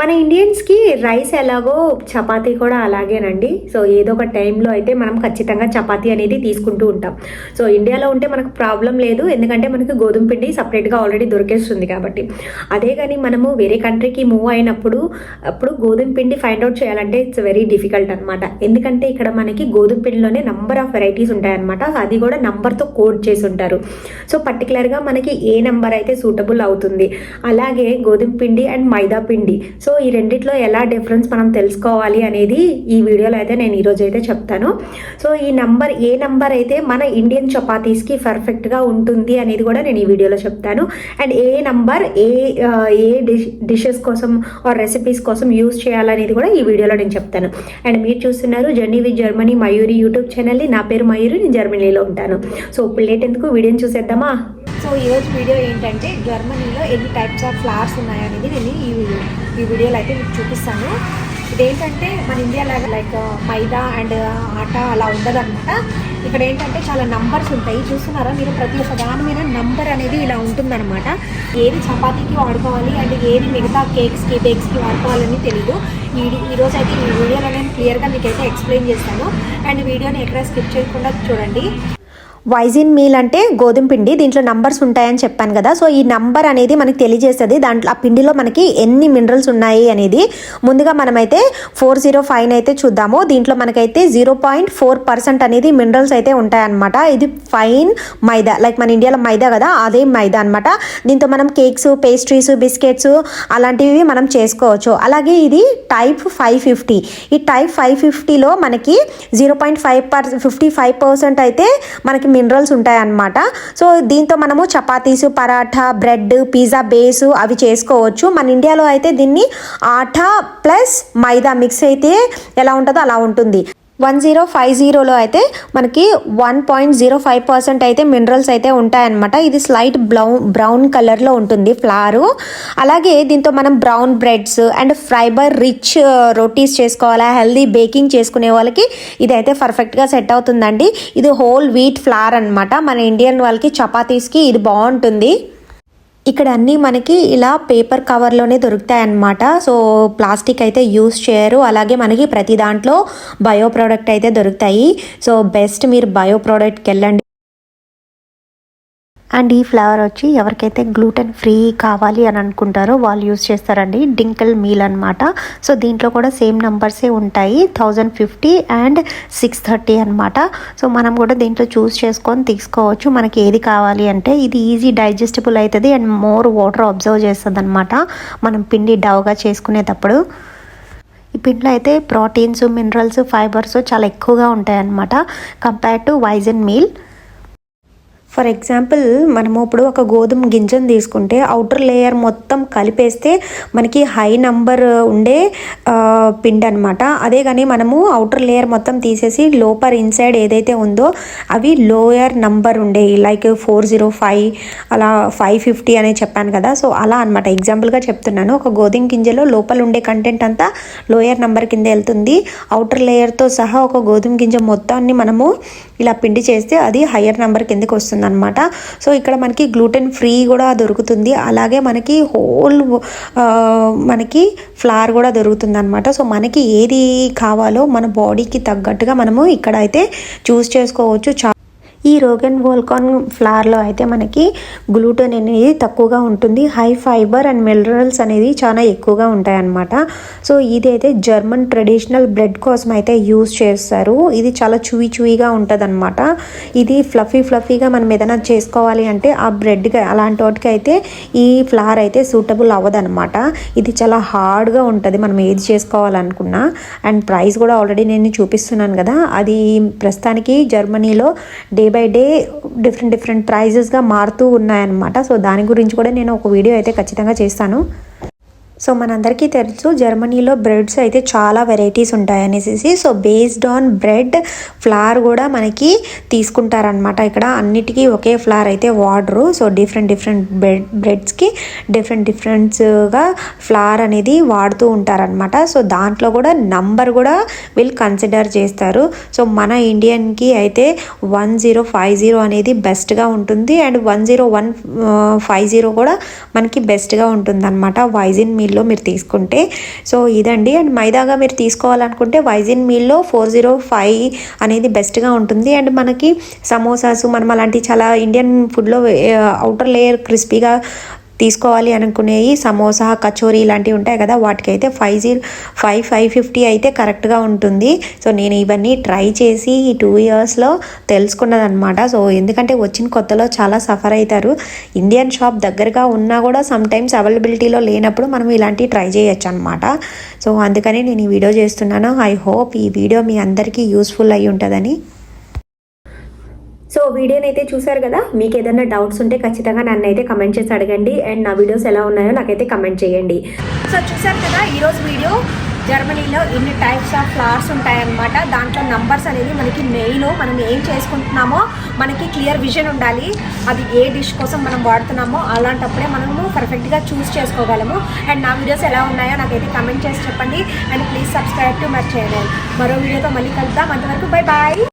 మన ఇండియన్స్కి రైస్ ఎలాగో చపాతీ కూడా అలాగేనండి. సో ఏదో ఒక టైంలో అయితే మనం ఖచ్చితంగా చపాతీ అనేది తీసుకుంటూ ఉంటాం. సో ఇండియాలో ఉంటే మనకు ప్రాబ్లం లేదు. ఎందుకంటే మనకు గోధుమ పిండి సపరేట్గా ఆల్రెడీ దొరికేస్తుంది కాబట్టి. అదే కానీ మనము వేరే కంట్రీకి మూవ్ అయినప్పుడు అప్పుడు గోధుమ పిండి ఫైండ్ అవుట్ చేయాలంటే ఇట్స్ వెరీ డిఫికల్ట్ అనమాట ఎందుకంటే ఇక్కడ మనకి గోధుమ పిండిలోనే నంబర్ ఆఫ్ వెరైటీస్ ఉంటాయన్నమాట. అది కూడా నంబర్తో కోడ్ చేసి ఉంటారు. సో పర్టికులర్గా మనకి ఏ నెంబర్ అయితే సూటబుల్ అవుతుంది. అలాగే గోధుమ పిండి అండ్ మైదా పిండి. సో ఈ రెండిట్లో ఎలా డిఫరెన్స్ మనం తెలుసుకోవాలి అనేది ఈ వీడియోలో అయితే నేను ఈరోజు అయితే చెప్తాను. సో ఈ నంబర్ ఏ నంబర్ అయితే మన ఇండియన్ చపాతీస్కి పర్ఫెక్ట్గా ఉంటుంది అనేది కూడా నేను ఈ వీడియోలో చెప్తాను. And A number A A dish dishes కోసం ఆర్ రెసిపీస్ కోసం యూస్ చేయాలనేది కూడా ఈ వీడియోలో నేను చెప్తాను. అండ్ మీరు చూస్తున్నారు journey with Germany Mayuri YouTube ఛానల్ని నా. పేరు మయూరి నేను జర్మనీలో ఉంటాను. సో ఇప్పుడు లేట్ ఎందుకు? వీడియోని చూసేద్దామా? సో ఈరోజు వీడియో ఏంటంటే జర్మనీలో ఎన్ని టైప్స్ ఆఫ్ ఫ్లవర్స్ ఉన్నాయనేది నేను ఈ ఈ వీడియోలో అయితే మీకు చూపిస్తాను. ఇదేంటంటే మన ఇండియా లాగా like uh, maida and uh, atta అలా ఉండదన్నమాట. ఇక్కడ ఏంటంటే చాలా నంబర్స్ ఉంటాయి. చూస్తున్నారా? మీరు ప్రతి ఒక్క దాని మీద నంబర్ అనేది ఇలా ఉంటుందన్నమాట. ఏది చపాతీకి వాడుకోవాలి అండ్ ఏది మిగతా కేక్స్కి బేక్స్కి వాడుకోవాలని తెలీదు. ఈ ఈరోజు అయితే ఈ వీడియోలో నేను క్లియర్గా మీకు అయితే ఎక్స్ప్లెయిన్ చేస్తాను. అండ్ వీడియోని ఎక్కడ స్కిప్ చేయకుండా చూడండి. వైజిన్ మీల్ అంటే గోధుమ పిండి దీంట్లో నంబర్స్ ఉంటాయని చెప్పాను కదా. సో ఈ నంబర్ అనేది మనకి తెలియజేస్తుంది దాంట్లో ఆ పిండిలో మనకి ఎన్ని మినరల్స్ ఉన్నాయి అనేది. ముందుగా మనమైతే ఫోర్ జీరో ఫైవ్ అయితే చూద్దాము. దీంట్లో మనకైతే జీరో పాయింట్ ఫోర్ పర్సెంట్ అనేది మినరల్స్ అయితే ఉంటాయన్నమాట. ఇది ఫైన్ మైదా లైక్ మన ఇండియాలో మైదా కదా అదే మైదా అనమాట దీంతో మనం కేక్స్ పేస్ట్రీస్ బిస్కెట్స్ అలాంటివి మనం చేసుకోవచ్చు. అలాగే ఇది టైప్ ఫైవ్ ఫిఫ్టీ. ఈ టైప్ ఫైవ్ ఫిఫ్టీలో మనకి zero point five per fifty five percent అయితే మనకి మినరల్స్ ఉంటాయన్నమాట. సో దీంతో మనము chapatis paratha bread pizza base అవి చేసుకోవచ్చు. మన ఇండియాలో అయితే దీన్ని ఆటా ప్లస్ మైదా మిక్స్ అయితే ఎలా ఉంటుందో అలా ఉంటుంది. వన్ జీరో ఫైవ్ జీరోలో అయితే మనకి one point zero five percent అయితే మినరల్స్ అయితే ఉంటాయన్నమాట. ఇది స్లైట్ బ్రౌన్ బ్రౌన్ కలర్లో ఉంటుంది ఫ్లారు అలాగే దీంతో మనం brown breads and fibre rich rotis చేసుకోవాలా హెల్దీ బేకింగ్ చేసుకునే వాళ్ళకి ఇదైతే పర్ఫెక్ట్గా సెట్ అవుతుందండి. ఇది హోల్ వీట్ ఫ్లార్ అన్నమాట. మన ఇండియన్ వాళ్ళకి చపాతీస్కి ఇది బాగుంటుంది. ఇక్కడ అన్నీ మనకి ఇలా పేపర్ కవర్లోనే దొరుకుతాయి అన్నమాట సో ప్లాస్టిక్ అయితే యూస్ చేయరు. అలాగే మనకి ప్రతి దాంట్లో బయో ప్రోడక్ట్ అయితే దొరుకుతాయి. సో బెస్ట్ మీరు బయో ప్రోడక్ట్కి వెళ్ళండి. అండ్ ఈ ఫ్లేవర్ వచ్చి ఎవరికైతే గ్లూటెన్ ఫ్రీ కావాలి అని అనుకుంటారో వాళ్ళు యూస్ చేస్తారండి. డింకిల్ మీల్ అనమాట సో దీంట్లో కూడా సేమ్ నంబర్సే ఉంటాయి. Thousand fifty and six thirty అనమాట సో మనం కూడా దీంట్లో చూస్ చేసుకొని తీసుకోవచ్చు. మనకి ఏది కావాలి అంటే ఇది ఈజీ డైజెస్టబుల్ అవుతుంది అండ్ మోర్ వాటర్ అబ్జర్వ్ చేస్తుంది అనమాట మనం పిండి డవ్గా చేసుకునేటప్పుడు. ఈ పిండిలో అయితే ప్రోటీన్స్ మినరల్స్ ఫైబర్స్ చాలా ఎక్కువగా ఉంటాయన్నమాట. కంపేర్ టు వైజన్ మీల్. ఫర్ ఎగ్జాంపుల్ మనము ఇప్పుడు ఒక గోధుమ గింజను తీసుకుంటే అవుటర్ లేయర్ మొత్తం కలిపేస్తే మనకి హై నంబర్ ఉండే పిండి అనమాట అదే కానీ మనము అవుటర్ లేయర్ మొత్తం తీసేసి లోపర్ ఇన్సైడ్ ఏదైతే ఉందో అవి లోయర్ నంబర్ ఉండే లైక్ ఫోర్ జీరో ఫైవ్ అలా ఫైవ్ ఫిఫ్టీ అని చెప్పాను కదా. సో అలా అనమాట ఎగ్జాంపుల్గా చెప్తున్నాను. ఒక గోధుమ గింజలో లోపల ఉండే కంటెంట్ అంతా లోయర్ నంబర్ కింద వెళ్తుంది. అవుటర్ లేయర్తో సహా ఒక గోధుమ గింజ మొత్తాన్ని మనము ఇలా పిండి చేస్తే అది హయ్యర్ నెంబర్ కిందకి వస్తుంది అనమాట సో ఇక్కడ మనకి గ్లూటెన్ ఫ్రీ కూడా దొరుకుతుంది. అలాగే మనకి హోల్ మనకి ఫ్లవర్ కూడా దొరుకుతుంది అనమాట సో మనకి ఏది కావాలో మన బాడీకి తగ్గట్టుగా మనము ఇక్కడ అయితే చూస్ చేసుకోవచ్చు. చాలా ఈ రోగన్ వోల్కాన్ ఫ్లవర్లో అయితే మనకి గ్లూటెన్ అనేది తక్కువగా ఉంటుంది. హై ఫైబర్ అండ్ మినరల్స్ అనేది చాలా ఎక్కువగా ఉంటాయన్నమాట. సో ఇది అయితే జర్మన్ ట్రెడిషనల్ బ్రెడ్ కోసం అయితే యూస్ చేస్తారు. ఇది చాలా చూయి చూయిగా ఉంటుందన్నమాట. ఇది ఫ్లఫీ ఫ్లఫీగా మనం ఏదైనా చేసుకోవాలి అంటే ఆ బ్రెడ్ అలాంటి వాటికి అయితే ఈ ఫ్లవర్ అయితే సూటబుల్ అవ్వదన్నమాట. ఇది చాలా హార్డ్గా ఉంటుంది మనం ఏది చేసుకోవాలనుకున్నా. అండ్ ప్రైస్ కూడా ఆల్రెడీ నేను చూపిస్తున్నాను కదా. అది ప్రస్తుతానికి జర్మనీలో day by day different different ప్రైజెస్గా మారుతూ ఉన్నాయన్నమాట. సో దాని గురించి కూడా నేను ఒక వీడియో అయితే ఖచ్చితంగా చేస్తాను. సో మనందరికీ తెలుసు జర్మనీలో బ్రెడ్స్ అయితే చాలా varieties ఉంటాయనేసి so based on bread flour కూడా మనకి తీసుకుంటారనమాట ఇక్కడ అన్నిటికీ ఒకే ఫ్లవర్ అయితే వాడరు. సో డిఫరెంట్ డిఫరెంట్ బ్రెడ్ బ్రెడ్స్కి డిఫరెంట్ డిఫరెంట్స్గా ఫ్లవర్ అనేది వాడుతూ ఉంటారనమాట సో దాంట్లో కూడా నంబర్ కూడా వీళ్ళు కన్సిడర్ చేస్తారు. సో మన ఇండియన్కి అయితే వన్ జీరో ఫైవ్ జీరో అనేది బెస్ట్గా ఉంటుంది. And one zero one five zero కూడా మనకి బెస్ట్గా ఉంటుంది అనమాట వైజిన్ మీ మీల్లో మీరు తీసుకుంటే. సో ఇదండి. అండ్ మైదాగా మీరు తీసుకోవాలనుకుంటే వైజిన్ మీల్లో ఫోర్ జీరో ఫైవ్ అనేది బెస్ట్గా ఉంటుంది. అండ్ మనకి సమోసాస్ మనం అలాంటి చాలా ఇండియన్ ఫుడ్లో అవుటర్ లేయర్ క్రిస్పీగా తీసుకోవాలి అనుకునేవి సమోసా కచోరీ ఇలాంటివి ఉంటాయి కదా వాటికైతే five zero five five fifty అయితే కరెక్ట్గా ఉంటుంది. సో నేను ఇవన్నీ ట్రై చేసి ఈ టూ ఇయర్స్లో తెలుసుకున్నదనమాట సో ఎందుకంటే వచ్చిన కొత్తలో చాలా సఫర్ అవుతారు ఇండియన్ షాప్ దగ్గరగా ఉన్నా కూడా సమ్ టైమ్స్ అవైలబిలిటీలో లేనప్పుడు మనం ఇలాంటివి ట్రై చేయొచ్చు అనమాట సో అందుకని నేను ఈ వీడియో చేస్తున్నాను. ఐ హోప్ ఈ వీడియో మీ అందరికీ యూస్ఫుల్ అయి ఉంటుందని. సో వీడియోని అయితే చూసారు కదా? మీకు ఏదైనా డౌట్స్ ఉంటే ఖచ్చితంగా నన్ను అయితే కమెంట్ చేసి అడగండి. అండ్ నా వీడియోస్ ఎలా ఉన్నాయో నాకైతే కమెంట్ చేయండి. సో చూసారు కదా ఈరోజు వీడియో జర్మనీలో ఇన్ని టైప్స్ ఆఫ్ ఫ్లవర్స్ ఉంటాయన్నమాట. దాంట్లో నంబర్స్ అనేది మనకి మెయిన్ మనం ఏం చేసుకుంటున్నామో మనకి క్లియర్ విజన్ ఉండాలి. అది ఏ డిష్ కోసం మనం వాడుతున్నామో అలాంటప్పుడే మనము పర్ఫెక్ట్గా చూస్ చేసుకోగలము. అండ్ నా వీడియోస్ ఎలా ఉన్నాయో నాకైతే కమెంట్ చేసి చెప్పండి. And please subscribe to my channel మరో వీడియోతో మళ్ళీ కలుద్దాం. అంతవరకు బై బాయ్